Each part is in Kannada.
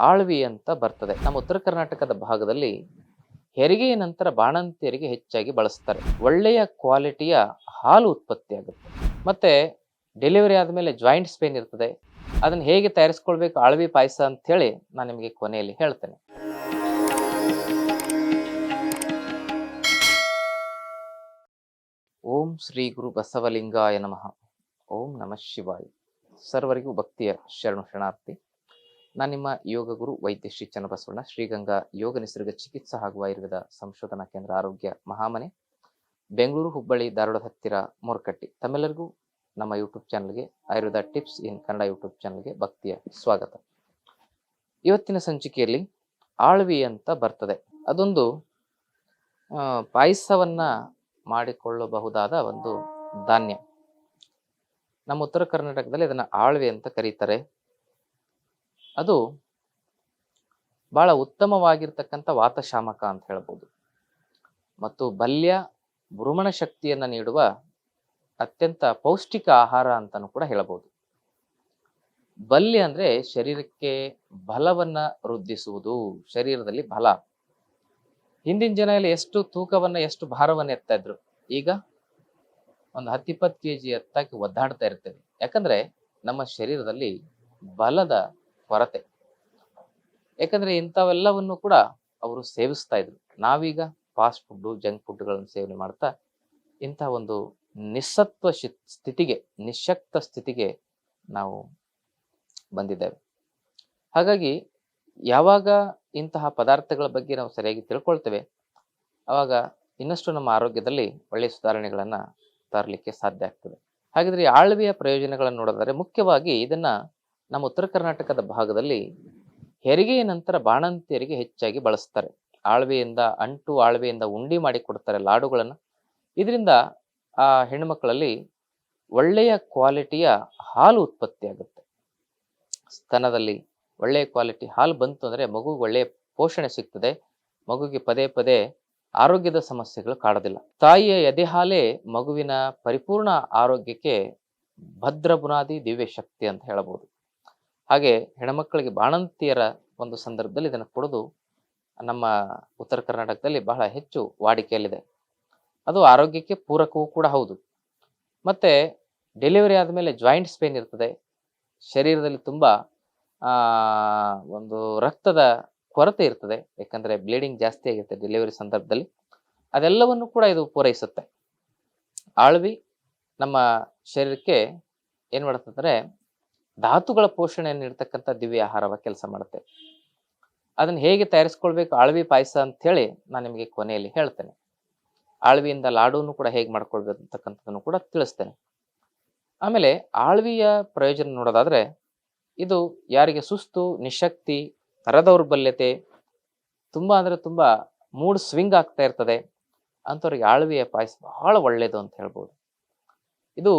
ಆಳ್ವಿ ಅಂತ ಬರ್ತದೆ. ನಮ್ಮ ಉತ್ತರ ಕರ್ನಾಟಕದ ಭಾಗದಲ್ಲಿ ಹೆರಿಗೆಯ ನಂತರ ಬಾಣಂತಿಯರಿಗೆ ಹೆಚ್ಚಾಗಿ ಬಳಸ್ತಾರೆ. ಒಳ್ಳೆಯ ಕ್ವಾಲಿಟಿಯ ಹಾಲು ಉತ್ಪತ್ತಿ ಆಗುತ್ತೆ. ಮತ್ತೆ ಡೆಲಿವರಿ ಆದಮೇಲೆ ಜಾಯಿಂಟ್ಸ್ ಪೇನ್ ಇರ್ತದೆ. ಅದನ್ನು ಹೇಗೆ ತಯಾರಿಸ್ಕೊಳ್ಬೇಕು, ಆಳ್ವಿ ಪಾಯಸ ಅಂತ ಹೇಳಿ ನಾನು ನಿಮಗೆ ಕೊನೆಯಲ್ಲಿ ಹೇಳ್ತೇನೆ. ಓಂ ಶ್ರೀ ಗುರು ಬಸವಲಿಂಗಾಯ ನಮಃ. ಓಂ ನಮಃ ಶಿವಾಯ. ಸರ್ವರಿಗೂ ಭಕ್ತಿಯ ಶರಣು ಶರಣಾರ್ಥಿ. ನಾನು ನಿಮ್ಮ ಯೋಗ ಗುರು ವೈದ್ಯ ಶ್ರೀ ಚನ್ನಬಸವಣ್ಣ, ಶ್ರೀಗಂಗಾ ಯೋಗ ನಿಸರ್ಗ ಚಿಕಿತ್ಸಾ ಹಾಗೂ ಆಯುರ್ವೇದ ಸಂಶೋಧನಾ ಕೇಂದ್ರ ಆರೋಗ್ಯ ಮಹಾಮನೆ, ಬೆಂಗಳೂರು ಹುಬ್ಬಳ್ಳಿ ಧಾರವಾಡದ ಹತ್ತಿರ ಮೊರಕಟ್ಟಿ. ತಮ್ಮೆಲ್ಲರಿಗೂ ನಮ್ಮ ಯೂಟ್ಯೂಬ್ ಚಾನಲ್ಗೆ, Ayurveda tips in Kannada YouTube ಚಾನಲ್ಗೆ ಭಕ್ತಿಯ ಸ್ವಾಗತ. ಇವತ್ತಿನ ಸಂಚಿಕೆಯಲ್ಲಿ ಆಳ್ವಿ ಅಂತ ಬರ್ತದೆ. ಅದೊಂದು ಪಾಯಸವನ್ನ ಮಾಡಿಕೊಳ್ಳಬಹುದಾದ ಒಂದು ಧಾನ್ಯ. ನಮ್ಮ ಉತ್ತರ ಕರ್ನಾಟಕದಲ್ಲಿ ಅದನ್ನ ಆಳ್ವಿ ಅಂತ ಕರೀತಾರೆ. ಅದು ಬಹಳ ಉತ್ತಮವಾಗಿರ್ತಕ್ಕಂಥ ವಾತಶಾಮಕ ಅಂತ ಹೇಳ್ಬೋದು. ಮತ್ತು ಬಲ್ಯ ಭ್ರಮಣ ಶಕ್ತಿಯನ್ನ ನೀಡುವ ಅತ್ಯಂತ ಪೌಷ್ಟಿಕ ಆಹಾರ ಅಂತಾನು ಕೂಡ ಹೇಳಬಹುದು ಬಲ್ಯ ಅಂದ್ರೆ ಶರೀರಕ್ಕೆ ಬಲವನ್ನ ವೃದ್ಧಿಸುವುದು, ಶರೀರದಲ್ಲಿ ಬಲ. ಹಿಂದಿನ ಜನ ಎಷ್ಟು ತೂಕವನ್ನ, ಎಷ್ಟು ಭಾರವನ್ನ ಎತ್ತಾ ಇದ್ರು? ಈಗ ಒಂದು ಹತ್ತಿಪ್ಪತ್ತು ಕೆ ಜಿ ಎತ್ತಾಕಿ ಒದ್ದಾಡ್ತಾ ಇರ್ತೇವೆ. ಯಾಕಂದ್ರೆ ನಮ್ಮ ಶರೀರದಲ್ಲಿ ಬಲದ ಕೊರತೆ. ಯಾಕಂದ್ರೆ ಇಂಥವೆಲ್ಲವನ್ನು ಕೂಡ ಅವರು ಸೇವಿಸ್ತಾ ಇದ್ರು. ನಾವೀಗ ಫಾಸ್ಟ್ ಫುಡ್ ಜಂಕ್ ಫುಡ್ಗಳನ್ನು ಸೇವನೆ ಮಾಡ್ತಾ ಇಂಥ ಒಂದು ನಿಸ್ಸತ್ವ ಸ್ಥಿತಿಗೆ, ನಿಶಕ್ತ ಸ್ಥಿತಿಗೆ ನಾವು ಬಂದಿದ್ದೇವೆ. ಹಾಗಾಗಿ ಯಾವಾಗ ಇಂತಹ ಪದಾರ್ಥಗಳ ಬಗ್ಗೆ ನಾವು ಸರಿಯಾಗಿ ತಿಳ್ಕೊಳ್ತೇವೆ ಆವಾಗ ಇನ್ನಷ್ಟು ನಮ್ಮ ಆರೋಗ್ಯದಲ್ಲಿ ಒಳ್ಳೆಯ ಸುಧಾರಣೆಗಳನ್ನು ತರಲಿಕ್ಕೆ ಸಾಧ್ಯ ಆಗ್ತದೆ. ಹಾಗಿದ್ರೆ ಆಳ್ವಿಯ ಪ್ರಯೋಜನಗಳನ್ನು ನೋಡೋದಾದರೆ ಮುಖ್ಯವಾಗಿ ಇದನ್ನ ನಮ್ಮ ಉತ್ತರ ಕರ್ನಾಟಕದ ಭಾಗದಲ್ಲಿ ಹೆರಿಗೆಯ ನಂತರ ಬಾಣಂತಿಯರಿಗೆ ಹೆಚ್ಚಾಗಿ ಬಳಸ್ತಾರೆ. ಆಳ್ವೆಯಿಂದ, ಅಂಟು ಆಳ್ವೆಯಿಂದ ಉಂಡಿ ಮಾಡಿ ಕೊಡ್ತಾರೆ ಲಾಡುಗಳನ್ನು. ಇದರಿಂದ ಆ ಹೆಣ್ಣುಮಕ್ಕಳಲ್ಲಿ ಒಳ್ಳೆಯ ಕ್ವಾಲಿಟಿಯ ಹಾಲು ಉತ್ಪತ್ತಿ ಆಗುತ್ತೆ. ಸ್ತನದಲ್ಲಿ ಒಳ್ಳೆಯ ಕ್ವಾಲಿಟಿ ಹಾಲು ಬಂತು ಅಂದರೆ ಮಗು ಒಳ್ಳೆಯ ಪೋಷಣೆ ಸಿಗ್ತದೆ. ಮಗುಗೆ ಪದೇ ಪದೇ ಆರೋಗ್ಯದ ಸಮಸ್ಯೆಗಳು ಕಾಡೋದಿಲ್ಲ. ತಾಯಿಯ ಎದೆ ಹಾಲೇ ಮಗುವಿನ ಪರಿಪೂರ್ಣ ಆರೋಗ್ಯಕ್ಕೆ ಭದ್ರ ಬುನಾದಿ ದಿವ್ಯ ಶಕ್ತಿ ಅಂತ ಹೇಳಬಹುದು ಹಾಗೆ ಹೆಣ್ಮಕ್ಕಳಿಗೆ ಬಾಣಂತಿಯರ ಒಂದು ಸಂದರ್ಭದಲ್ಲಿ ಇದನ್ನು ಕೊಡೋದು ನಮ್ಮ ಉತ್ತರ ಕರ್ನಾಟಕದಲ್ಲಿ ಬಹಳ ಹೆಚ್ಚು ವಾಡಿಕೆಯಲ್ಲಿದೆ. ಅದು ಆರೋಗ್ಯಕ್ಕೆ ಪೂರಕವೂ ಕೂಡ ಹೌದು. ಮತ್ತೆ ಡೆಲಿವರಿ ಆದಮೇಲೆ ಜಾಯಿಂಟ್ಸ್ ಪೇನ್ ಇರ್ತದೆ. ಶರೀರದಲ್ಲಿ ತುಂಬ ಒಂದು ರಕ್ತದ ಕೊರತೆ ಇರ್ತದೆ. ಯಾಕಂದರೆ ಬ್ಲೀಡಿಂಗ್ ಜಾಸ್ತಿ ಆಗಿರುತ್ತೆ ಡೆಲಿವರಿ ಸಂದರ್ಭದಲ್ಲಿ. ಅದೆಲ್ಲವನ್ನು ಕೂಡ ಇದು ಪೂರೈಸುತ್ತೆ. ಆಳ್ವಿ ನಮ್ಮ ಶರೀರಕ್ಕೆ ಮಾಡುತ್ತೆ ಮಾಡುತ್ತಂದ್ರೆ ಧಾತುಗಳ ಪೋಷಣೆಯನ್ನು ನೀಡ್ತಕ್ಕಂಥ ದಿವ್ಯ ಆಹಾರವ ಕೆಲಸ ಮಾಡುತ್ತೆ. ಅದನ್ನ ಹೇಗೆ ತಯಾರಿಸ್ಕೊಳ್ಬೇಕು? ಆಳ್ವಿ ಪಾಯಸ ಅಂತ ಹೇಳಿ ನಾನು ನಿಮಗೆ ಕೊನೆಯಲ್ಲಿ ಹೇಳ್ತೇನೆ. ಆಳ್ವಿಯಿಂದ ಲಾಡೂನು ಕೂಡ ಹೇಗೆ ಮಾಡ್ಕೊಳ್ಬೇಕು ಅಂತಕ್ಕಂಥದ್ದನ್ನು ಕೂಡ ತಿಳಿಸ್ತೇನೆ. ಆಮೇಲೆ ಆಳ್ವಿಯ ಪ್ರಯೋಜನ ನೋಡೋದಾದ್ರೆ, ಇದು ಯಾರಿಗೆ ಸುಸ್ತು, ನಿಶಕ್ತಿ, ನರದೌರ್ಬಲ್ಯತೆ ತುಂಬ ಅಂದರೆ ತುಂಬ ಮೂಡ್ ಸ್ವಿಂಗ್ ಆಗ್ತಾ ಇರ್ತದೆ, ಅಂಥವ್ರಿಗೆ ಆಳ್ವಿಯ ಪಾಯಸ ಬಹಳ ಒಳ್ಳೆಯದು ಅಂತ ಹೇಳ್ಬೋದು. ಇದು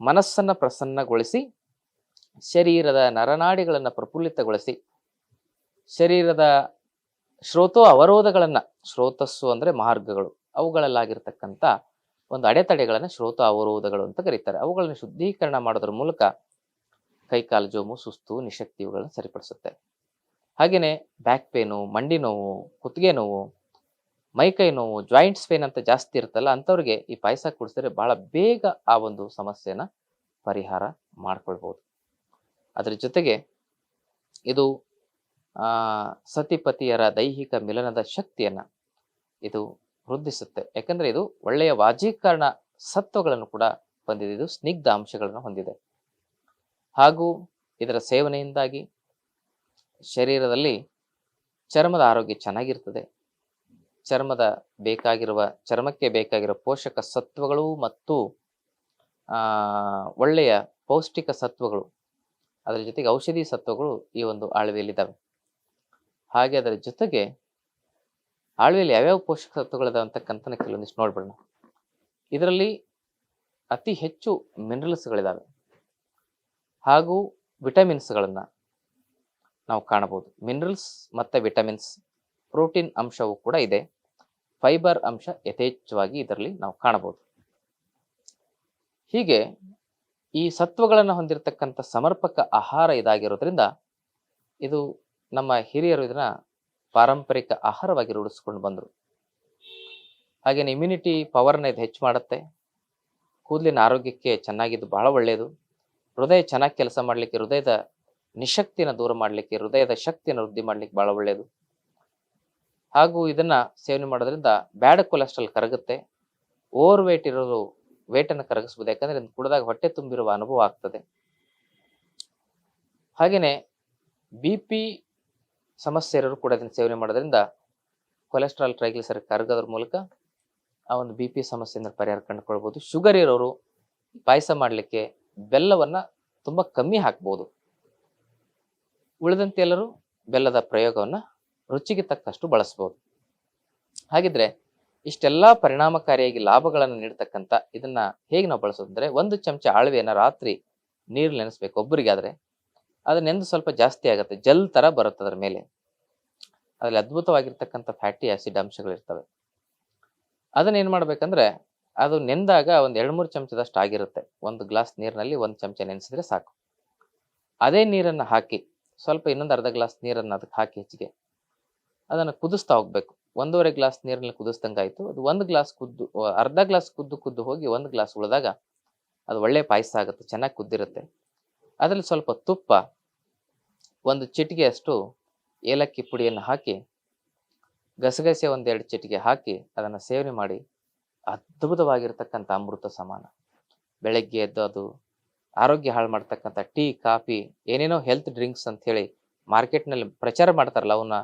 ಮನಸ್ಸನ್ನ ಪ್ರಸನ್ನಗೊಳಿಸಿ ಶರೀರದ ನರನಾಡಿಗಳನ್ನು ಪ್ರಫುಲ್ಲಿತಗೊಳಿಸಿ, ಶರೀರದ ಶ್ರೋತೋ ಅವರೋಧಗಳನ್ನು, ಶ್ರೋತಸ್ಸು ಅಂದರೆ ಮಾರ್ಗಗಳು, ಅವುಗಳಲ್ಲಾಗಿರ್ತಕ್ಕಂಥ ಒಂದು ಅಡೆತಡೆಗಳನ್ನು ಶ್ರೋತ ಅವರೋಧಗಳು ಅಂತ ಕರೀತಾರೆ. ಅವುಗಳನ್ನು ಶುದ್ಧೀಕರಣ ಮಾಡೋದ್ರ ಮೂಲಕ ಕೈಕಾಲು ಜೋಮು, ಸುಸ್ತು, ನಿಶಕ್ತಿ ಇವುಗಳನ್ನು ಸರಿಪಡಿಸುತ್ತೆ. ಹಾಗೆಯೇ ಬ್ಯಾಕ್ ಪೇನು ಮಂಡಿ ನೋವು, ಕುತ್ತಿಗೆ ನೋವು ಮೈಕೈ ನೋವು ಜಾಯಿಂಟ್ಸ್ ಪೇನ್ ಅಂತ ಜಾಸ್ತಿ ಇರುತ್ತಲ್ಲ, ಅಂಥವ್ರಿಗೆ ಈ ಪಾಯಸ ಕುಡಿಸಿದ್ರೆ ಬಹಳ ಬೇಗ ಆ ಒಂದು ಸಮಸ್ಯೆನ ಪರಿಹಾರ ಮಾಡ್ಕೊಳ್ಬಹುದು ಅದ್ರ ಜೊತೆಗೆ ಇದು ಸತಿಪತಿಯರ ದೈಹಿಕ ಮಿಲನದ ಶಕ್ತಿಯನ್ನು ಇದು ವೃದ್ಧಿಸುತ್ತೆ. ಯಾಕಂದರೆ ಇದು ಒಳ್ಳೆಯ ವಾಜೀಕರಣ ಸತ್ವಗಳನ್ನು ಕೂಡ ಹೊಂದಿದೆ. ಇದು ಸ್ನಿಗ್ಧ ಅಂಶಗಳನ್ನು ಹೊಂದಿದೆ. ಹಾಗೂ ಇದರ ಸೇವನೆಯಿಂದಾಗಿ ಶರೀರದಲ್ಲಿ ಚರ್ಮದ ಆರೋಗ್ಯ ಚೆನ್ನಾಗಿರ್ತದೆ. ಚರ್ಮದ ಬೇಕಾಗಿರುವ, ಚರ್ಮಕ್ಕೆ ಬೇಕಾಗಿರುವ ಪೋಷಕ ಸತ್ವಗಳು ಮತ್ತು ಒಳ್ಳೆಯ ಪೌಷ್ಟಿಕ ಸತ್ವಗಳು ಅದರ ಜೊತೆಗೆ ಔಷಧಿ ಸತ್ವಗಳು ಈ ಒಂದು ಆಳ್ವೆಯಲ್ಲಿದ್ದಾವೆ. ಹಾಗೆ ಅದರ ಜೊತೆಗೆ ಆಳ್ವೆಯಲ್ಲಿ ಯಾವ್ಯಾವ ಪೋಷಕ ಸತ್ವಗಳಿದಾವೆ ಅಂತಕ್ಕಂಥ ಕೆಲವೊಂದಿಷ್ಟು ನೋಡ್ಬಿಡೋಣ. ಇದರಲ್ಲಿ ಅತಿ ಹೆಚ್ಚು ಮಿನರಲ್ಸ್ಗಳಿದಾವೆ ಹಾಗೂ ವಿಟಮಿನ್ಸ್ಗಳನ್ನು ನಾವು ಕಾಣಬಹುದು. ಮಿನರಲ್ಸ್ ಮತ್ತು ವಿಟಮಿನ್ಸ್ ಪ್ರೋಟೀನ್ ಅಂಶವೂ ಕೂಡ ಇದೆ. ಫೈಬರ್ ಅಂಶ ಯಥೇಚ್ಛವಾಗಿ ಇದರಲ್ಲಿ ನಾವು ಕಾಣಬಹುದು. ಹೀಗೆ ಈ ಸತ್ವಗಳನ್ನು ಹೊಂದಿರತಕ್ಕಂಥ ಸಮರ್ಪಕ ಆಹಾರ ಇದಾಗಿರೋದ್ರಿಂದ ಇದು ನಮ್ಮ ಹಿರಿಯರು ಇದನ್ನ ಪಾರಂಪರಿಕ ಆಹಾರವಾಗಿ ರೂಢಿಸ್ಕೊಂಡು ಬಂದರು. ಹಾಗೇನೆ ಇಮ್ಯುನಿಟಿ ಪವರ್ನ ಇದು ಹೆಚ್ಚು ಮಾಡುತ್ತೆ. ಕೂದಲಿನ ಆರೋಗ್ಯಕ್ಕೆ ಚೆನ್ನಾಗಿದ್ದು ಬಹಳ ಒಳ್ಳೆಯದು ಹೃದಯ ಚೆನ್ನಾಗಿ ಕೆಲಸ ಮಾಡಲಿಕ್ಕೆ, ಹೃದಯದ ನಿಶಕ್ತಿನ ದೂರ ಮಾಡಲಿಕ್ಕೆ, ಹೃದಯದ ಶಕ್ತಿಯನ್ನು ವೃದ್ಧಿ ಮಾಡಲಿಕ್ಕೆ ಬಹಳ ಒಳ್ಳೆಯದು ಹಾಗೂ ಇದನ್ನ ಸೇವನೆ ಮಾಡೋದ್ರಿಂದ ಬ್ಯಾಡ್ ಕೊಲೆಸ್ಟ್ರಾಲ್ ಕರಗುತ್ತೆ. ಓವರ್ ವೇಟ್ ಇರೋರು ವೇಟನ್ನು ಕರಗಿಸ್ಬೋದು. ಯಾಕಂದ್ರೆ ಕುಡಿದಾಗ ಹೊಟ್ಟೆ ತುಂಬಿರುವ ಅನುಭವ ಆಗ್ತದೆ. ಹಾಗೆಯೇ ಬಿ ಪಿ ಸಮಸ್ಯೆ ಇರೋರು ಕೂಡ ಅದನ್ನು ಸೇವನೆ ಮಾಡೋದ್ರಿಂದ ಕೊಲೆಸ್ಟ್ರಾಲ್ ಟ್ರೈಗ್ಲಿಸರ್ ಕರಗೋದ್ರ ಮೂಲಕ ಆ ಒಂದು ಬಿ ಪಿ ಸಮಸ್ಯೆಯಿಂದ ಪರಿಹಾರ ಕಂಡುಕೊಳ್ಬೋದು. ಶುಗರ್ ಇರೋರು ಪಾಯಸ ಮಾಡಲಿಕ್ಕೆ ಬೆಲ್ಲವನ್ನ ತುಂಬ ಕಮ್ಮಿ ಹಾಕ್ಬೋದು. ಉಳಿದಂತೆ ಎಲ್ಲರೂ ಬೆಲ್ಲದ ಪ್ರಯೋಗವನ್ನು ರುಚಿಗೆ ತಕ್ಕಷ್ಟು ಬಳಸ್ಬೋದು. ಹಾಗಿದ್ರೆ ಇಷ್ಟೆಲ್ಲ ಪರಿಣಾಮಕಾರಿಯಾಗಿ ಲಾಭಗಳನ್ನು ನೀಡ್ತಕ್ಕಂಥ ಇದನ್ನ ಹೇಗೆ ನಾವು ಬಳಸೋದಂದ್ರೆ ಒಂದು ಚಮಚ ಅಳವೆಯನ್ನ ರಾತ್ರಿ ನೀರು ನೆನೆಸ್ಬೇಕು ಒಬ್ಬರಿಗೆ ಆದ್ರೆ ಅದು ನೆಂದು ಸ್ವಲ್ಪ ಜಾಸ್ತಿ ಆಗುತ್ತೆ, ಜಲ್ ತರ ಬರುತ್ತೆ ಅದರ ಮೇಲೆ. ಅದ್ರಲ್ಲಿ ಅದ್ಭುತವಾಗಿರ್ತಕ್ಕಂಥ ಫ್ಯಾಟಿ ಆಸಿಡ್ ಅಂಶಗಳು ಇರ್ತವೆ ಅದನ್ನ ಏನ್ ಮಾಡ್ಬೇಕಂದ್ರೆ, ಅದು ನೆಂದಾಗ ಒಂದು ಎರಡು ಮೂರು ಚಮಚದಷ್ಟು ಆಗಿರುತ್ತೆ. ಒಂದು ಗ್ಲಾಸ್ ನೀರಿನಲ್ಲಿ ಒಂದು ಚಮಚ ನೆನೆಸಿದ್ರೆ ಸಾಕು. ಅದೇ ನೀರನ್ನ ಹಾಕಿ, ಸ್ವಲ್ಪ ಇನ್ನೊಂದು ಅರ್ಧ ಗ್ಲಾಸ್ ನೀರನ್ನ ಅದಕ್ಕೆ ಹಾಕಿ ಹೆಚ್ಚಿಗೆ. ಅದನ್ನ ಕುದಿಸ್ತಾ ಹೋಗ್ಬೇಕು. ಒಂದೂವರೆ ಗ್ಲಾಸ್ ನೀರಿನಲ್ಲಿ ಕುದಿಸ್ದಂಗಾಯ್ತು ಅದು ಒಂದು ಗ್ಲಾಸ್ ಕುದ್ದು ಅರ್ಧ ಗ್ಲಾಸ್ ಕುದ್ದು ಕುದ್ದು ಹೋಗಿ ಒಂದು ಗ್ಲಾಸ್ ಉಳಿದಾಗ ಅದು ಒಳ್ಳೆ ಪಾಯಸ ಆಗುತ್ತೆ, ಚೆನ್ನಾಗಿ ಕುದ್ದಿರುತ್ತೆ. ಅದರಲ್ಲಿ ಸ್ವಲ್ಪ ತುಪ್ಪ, ಒಂದು ಚಿಟಿಗೆಯಷ್ಟು ಏಲಕ್ಕಿ ಪುಡಿಯನ್ನು ಹಾಕಿ, ಗಸಗಸೆ ಒಂದೆರಡು ಚಿಟಿಕೆ ಹಾಕಿ ಅದನ್ನು ಸೇವನೆ ಮಾಡಿ, ಅದ್ಭುತವಾಗಿರ್ತಕ್ಕಂಥ ಅಮೃತ ಸಮಾನ. ಬೆಳಗ್ಗೆ ಎದ್ದು ಅದು ಆರೋಗ್ಯ ಹಾಳು ಮಾಡ್ತಕ್ಕಂಥ ಟೀ, ಕಾಫಿ, ಏನೇನೋ ಹೆಲ್ತ್ ಡ್ರಿಂಕ್ಸ್ ಅಂತ ಹೇಳಿ ಮಾರ್ಕೆಟ್ನಲ್ಲಿ ಪ್ರಚಾರ ಮಾಡ್ತಾರಲ್ಲ ಅವನ್ನ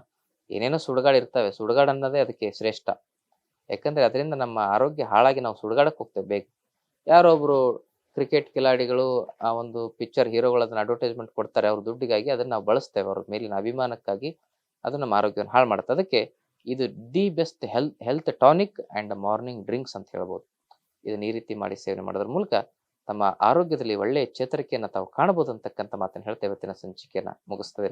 ಏನೇನೋ ಸುಡುಗಾಡು ಇರ್ತವೆ. ಸುಡುಗಾಡು ಅನ್ನೋದೇ ಅದಕ್ಕೆ ಶ್ರೇಷ್ಠ. ಯಾಕಂದ್ರೆ ಅದರಿಂದ ನಮ್ಮ ಆರೋಗ್ಯ ಹಾಳಾಗಿ ನಾವು ಸುಡುಗಾಡಕ್ಕೆ ಹೋಗ್ತೇವೆ ಬೇಗ. ಯಾರೋ ಒಬ್ರು ಕ್ರಿಕೆಟ್ ಕಿಲಾಡಿಗಳು, ಆ ಒಂದು ಪಿಕ್ಚರ್ ಹೀರೋಗಳು ಅಡ್ವರ್ಟೈಸ್ಮೆಂಟ್ ಕೊಡ್ತಾರೆ. ಅವ್ರ ದುಡ್ಡಿಗಾಗಿ ಅದನ್ನ ನಾವು ಬಳಸ್ತೇವೆ. ಅವ್ರ ಮೇಲಿನ ಅಭಿಮಾನಕ್ಕಾಗಿ ಅದು ನಮ್ಮ ಆರೋಗ್ಯವನ್ನು ಹಾಳು ಮಾಡುತ್ತೆ. ಅದಕ್ಕೆ ಇದು the best health health tonic and morning drinks ಅಂತ ಹೇಳ್ಬೋದು. ಇದನ್ನ ಈ ರೀತಿ ಮಾಡಿ ಸೇವನೆ ಮಾಡೋದ್ರ ಮೂಲಕ ತಮ್ಮ ಆರೋಗ್ಯದಲ್ಲಿ ಒಳ್ಳೆಯ ಚೇತರಿಕೆಯನ್ನು ತಾವು ಕಾಣಬಹುದು ಅಂತಕ್ಕಂಥ ಮಾತನ್ನು ಹೇಳ್ತೇವೆ ಇವತ್ತಿನ ಸಂಚಿಕೆಯನ್ನು ಮುಗಿಸ್ತದೆ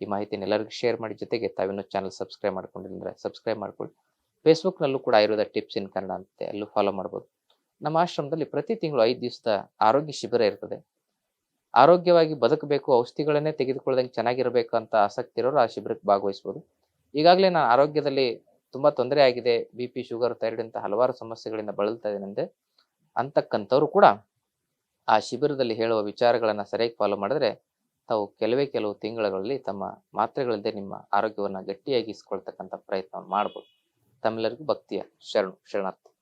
ಈ ಮಾಹಿತಿಯನ್ನು ಎಲ್ಲರಿಗೂ ಶೇರ್ ಮಾಡಿ. ಜೊತೆಗೆ ತಾವಿನ್ನೂ ಚಾನಲ್ ಸಬ್ಸ್ಕ್ರೈಬ್ ಮಾಡ್ಕೊಂಡಿಲ್ಲ ಸಬ್ಸ್ಕ್ರೈಬ್ ಮಾಡ್ಕೊಳ್ಳಿ. ಫೇಸ್ಬುಕ್ನಲ್ಲೂ ಕೂಡ ಆಯುರ್ವೇದ ಟಿಪ್ಸ್ ಇನ್ ಕನ್ನಡ ಅಂತೆ ಅಲ್ಲೂ ಫಾಲೋ ಮಾಡ್ಬೋದು. ನಮ್ಮ ಆಶ್ರಮದಲ್ಲಿ ಪ್ರತಿ ತಿಂಗಳು ಐದು ದಿವಸದ ಆರೋಗ್ಯ ಶಿಬಿರ ಇರ್ತದೆ. ಆರೋಗ್ಯವಾಗಿ ಬದುಕಬೇಕು, ಔಷಧಿಗಳನ್ನೇ ತೆಗೆದುಕೊಳ್ಳದಂಗೆ ಚೆನ್ನಾಗಿರಬೇಕು ಅಂತ ಆಸಕ್ತಿ ಇರೋರು ಆ ಶಿಬಿರಕ್ಕೆ ಭಾಗವಹಿಸ್ಬೋದು. ಈಗಾಗಲೇ ನಾನು ಆರೋಗ್ಯದಲ್ಲಿ ತುಂಬಾ ತೊಂದರೆ ಆಗಿದೆ. ಬಿ ಪಿ ಶುಗರ್ ಥೈರಾಯ್ಡ್ ಅಂತ ಹಲವಾರು ಸಮಸ್ಯೆಗಳಿಂದ ಬಳಲ್ತಾ ಇದ್ದೇನೆಂದೆ ಅಂತಕ್ಕಂಥವ್ರು ಕೂಡ ಆ ಶಿಬಿರದಲ್ಲಿ ಹೇಳುವ ವಿಚಾರಗಳನ್ನು ಸರಿಯಾಗಿ ಫಾಲೋ ಮಾಡಿದ್ರೆ ತಾವು ಕೆಲವೇ ಕೆಲವು ತಿಂಗಳಲ್ಲಿ ತಮ್ಮ ಮಾತ್ರೆಗಳಿಂದ ನಿಮ್ಮ ಆರೋಗ್ಯವನ್ನು ಗಟ್ಟಿಯಾಗಿಸ್ಕೊಳ್ತಕ್ಕಂಥ ಪ್ರಯತ್ನ ಮಾಡ್ಬೋದು. ತಮ್ಮೆಲ್ಲರಿಗೂ ಭಕ್ತಿಯ ಶರಣು, ಶರಣಾರ್ಥಿ.